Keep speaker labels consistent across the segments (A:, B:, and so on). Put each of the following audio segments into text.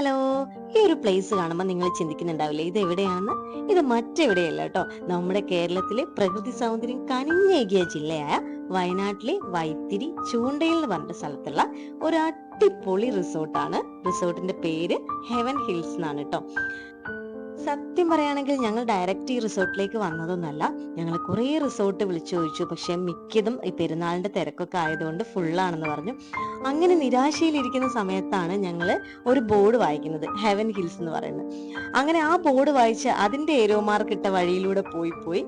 A: Hello ഈ ഒരു place കാണുമ്പോൾ നിങ്ങൾ ചിന്തിക്കുന്നുണ്ടാവില്ലേ? ഇത് എവിടെയാണെന്ന് ഇത് മറ്റെവിടെയല്ല കേട്ടോ നമ്മുടെ കേരളത്തിലെ പ്രകൃതി സൗന്ദര്യം കനിഞ്ഞേകിയ ജില്ലയായ വയനാട്ടിലെ വൈത്തിരി ചൂണ്ടയിൽ എന്ന് പറഞ്ഞ സ്ഥലത്തുള്ള ഒരു അടിപൊളി റിസോർട്ടാണ് റിസോർട്ടിന്റെ പേര് ഹെവൻ ഹിൽസ് എന്നാണ് കേട്ടോ സത്യം പറയുകയാണെങ്കിൽ ഞങ്ങൾ ഡയറക്റ്റ് ഈ റിസോർട്ടിലേക്ക് വന്നതൊന്നല്ല. ഞങ്ങൾ കുറേ റിസോർട്ട് വിളിച്ചു ചോദിച്ചു. പക്ഷേ മിക്കതും ഈ പെരുന്നാളിന്റെ തിരക്കൊക്കെ ആയതുകൊണ്ട് ഫുള്ളാണെന്ന് പറഞ്ഞു. അങ്ങനെ നിരാശയിലിരിക്കുന്ന സമയത്താണ് ഞങ്ങൾ ഒരു ബോർഡ് വായിക്കുന്നത്. ഹെവൻ ഹിൽസ് എന്ന് പറയുന്നത്. അങ്ങനെ ആ ബോർഡ് വായിച്ച് അതിന്റെ ഏരോമാർക്ക് ഇട്ട വഴിയിലൂടെ പോയി പോയി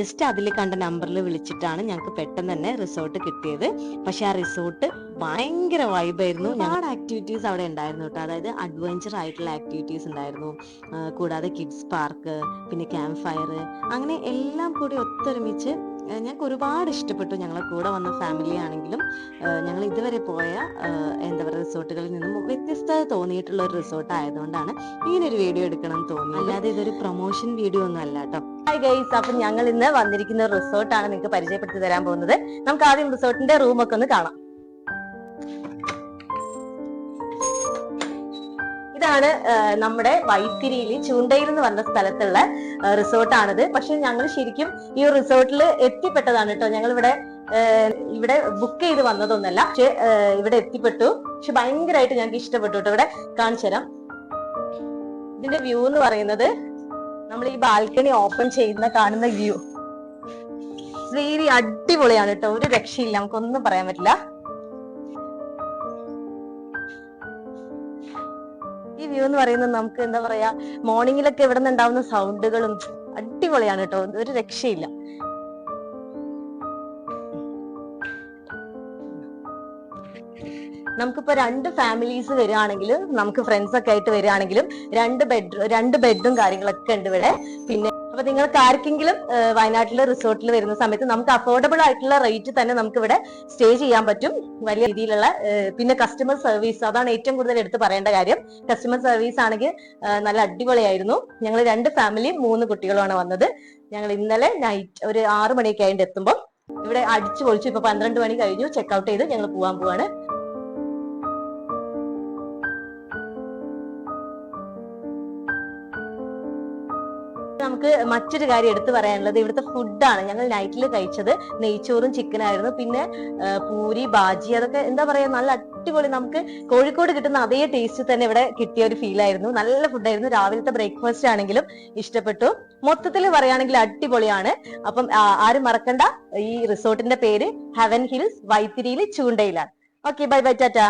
A: ജസ്റ്റ് അതിൽ കണ്ട നമ്പറിൽ വിളിച്ചിട്ടാണ് ഞങ്ങൾക്ക് പെട്ടെന്ന് തന്നെ റിസോർട്ട് കിട്ടിയത്. പക്ഷെ ആ റിസോർട്ട് ഭയങ്കര വൈബായിരുന്നു ഒരുപാട് ആക്ടിവിറ്റീസ് അവിടെ ഉണ്ടായിരുന്നു കേട്ടോ. അതായത് അഡ്വഞ്ചർ ആയിട്ടുള്ള ആക്ടിവിറ്റീസ് ഉണ്ടായിരുന്നു. കൂടാതെ കിഡ്സ് പാർക്ക് പിന്നെ ക്യാമ്പ് ഫയർ അങ്ങനെ എല്ലാം കൂടി ഒത്തൊരുമിച്ച് ഞങ്ങൾക്ക് ഒരുപാട് ഇഷ്ടപ്പെട്ടു. ഞങ്ങളെ കൂടെ വന്ന ഫാമിലി ആണെങ്കിലും ഞങ്ങൾ ഇതുവരെ പോയ എന്താ പറയുക റിസോർട്ടുകളിൽ നിന്നും വ്യത്യസ്ത തോന്നിയിട്ടുള്ള ഒരു റിസോർട്ട് ആയതുകൊണ്ടാണ് ഇങ്ങനെ ഒരു വീഡിയോ എടുക്കണം എന്ന് തോന്നി അല്ലാതെ ഇതൊരു പ്രൊമോഷൻ വീഡിയോ ഒന്നും അല്ല കേട്ടോ. ഹായ് ഗൈസ് അപ്പൊ ഞങ്ങൾ ഇന്ന് വന്നിരിക്കുന്ന റിസോർട്ടാണ് നിങ്ങൾക്ക് പരിചയപ്പെടുത്തി തരാൻ പോകുന്നത്. നമുക്ക് ആദ്യം റിസോർട്ടിന്റെ റൂമൊക്കെ ഒന്ന് കാണാം. ഇതാണ് നമ്മുടെ വൈത്തിരിയിൽ ചൂണ്ടയിൽ എന്ന് പറഞ്ഞ സ്ഥലത്തുള്ള റിസോർട്ടാണിത് പക്ഷെ ഞങ്ങൾ ശരിക്കും ഈ റിസോർട്ടിൽ എത്തിപ്പെട്ടതാണ് കേട്ടോ ഞങ്ങൾ ഇവിടെ ഇവിടെ ബുക്ക് ചെയ്ത് വന്നതൊന്നല്ല. പക്ഷെ ഇവിടെ എത്തിപ്പെട്ടു. പക്ഷെ ഭയങ്കരമായിട്ട് ഞങ്ങൾക്ക് ഇഷ്ടപ്പെട്ടു കേട്ടോ ഇവിടെ കാണിച്ചു തരാം. ഇതിന്റെ വ്യൂ എന്ന് പറയുന്നത് നമ്മൾ ഈ ബാൽക്കണി ഓപ്പൺ ചെയ്യുന്ന കാണുന്ന വ്യൂ വെരി അടിപൊളിയാണ് കേട്ടോ ഒരു രക്ഷയില്ല. നമുക്കൊന്നും പറയാൻ പറ്റില്ല. വ്യൂ എന്ന് പറയുന്നത് നമുക്ക് എന്താ പറയാ മോർണിംഗിലൊക്കെ ഇവിടെ നിന്ന് ഉണ്ടാവുന്ന സൗണ്ടുകളും അടിപൊളിയാണ് കേട്ടോ. ഒരു രക്ഷയില്ല. നമുക്കിപ്പോ രണ്ട് ഫാമിലീസ് വരികയാണെങ്കിലും നമുക്ക് ഫ്രണ്ട്സ് ഒക്കെ ആയിട്ട് വരികയാണെങ്കിലും രണ്ട് ബെഡ് രണ്ട് ബെഡും കാര്യങ്ങളൊക്കെ ഉണ്ട് ഇവിടെ. പിന്നെ അപ്പൊ നിങ്ങൾക്ക് ആർക്കെങ്കിലും വയനാട്ടിലെ റിസോർട്ടിൽ വരുന്ന സമയത്ത് നമുക്ക് അഫോർഡബിൾ ആയിട്ടുള്ള റേറ്റ് തന്നെ നമുക്ക് ഇവിടെ സ്റ്റേ ചെയ്യാൻ പറ്റും. വലിയ രീതിയിലുള്ള പിന്നെ കസ്റ്റമർ സർവീസ് അതാണ് ഏറ്റവും കൂടുതൽ എടുത്ത് പറയേണ്ട കാര്യം. കസ്റ്റമർ സർവീസ് ആണെങ്കിൽ നല്ല അടിപൊളിയായിരുന്നു. ഞങ്ങൾ രണ്ട് ഫാമിലിയും മൂന്ന് കുട്ടികളുമാണ് വന്നത്. ഞങ്ങൾ ഇന്നലെ നൈറ്റ് ഒരു ആറു മണിയൊക്കെ ആയിട്ട് എത്തുമ്പോൾ ഇവിടെ അടിച്ചു പൊളിച്ചു. ഇപ്പൊ പന്ത്രണ്ട് മണി കഴിഞ്ഞു. ചെക്ക്ഔട്ട് ചെയ്ത് ഞങ്ങൾ പോവാൻ പോവാണ്. നമുക്ക് മറ്റൊരു കാര്യം എടുത്തു പറയാനുള്ളത് ഇവിടുത്തെ ഫുഡാണ് ഞങ്ങൾ നൈറ്റിൽ കഴിച്ചത് നെയ്ച്ചോറും ചിക്കനായിരുന്നു പിന്നെ പൂരി ബാജി അതൊക്കെ എന്താ പറയാ നല്ല അടിപൊളി നമുക്ക് കോഴിക്കോട് കിട്ടുന്ന അതേ ടേസ്റ്റ് തന്നെ ഇവിടെ കിട്ടിയ ഒരു ഫീൽ ആയിരുന്നു. നല്ല ഫുഡായിരുന്നു രാവിലത്തെ ബ്രേക്ക്ഫാസ്റ്റ് ആണെങ്കിലും ഇഷ്ടപ്പെട്ടു. മൊത്തത്തിൽ പറയുകയാണെങ്കിൽ അടിപൊളിയാണ്. അപ്പം ആരും മറക്കണ്ട. ഈ റിസോർട്ടിന്റെ പേര് ഹെവൻ ഹിൽസ് വൈത്തിരിയിൽ ചൂണ്ടയിലാണ്. Okay bye bye tata.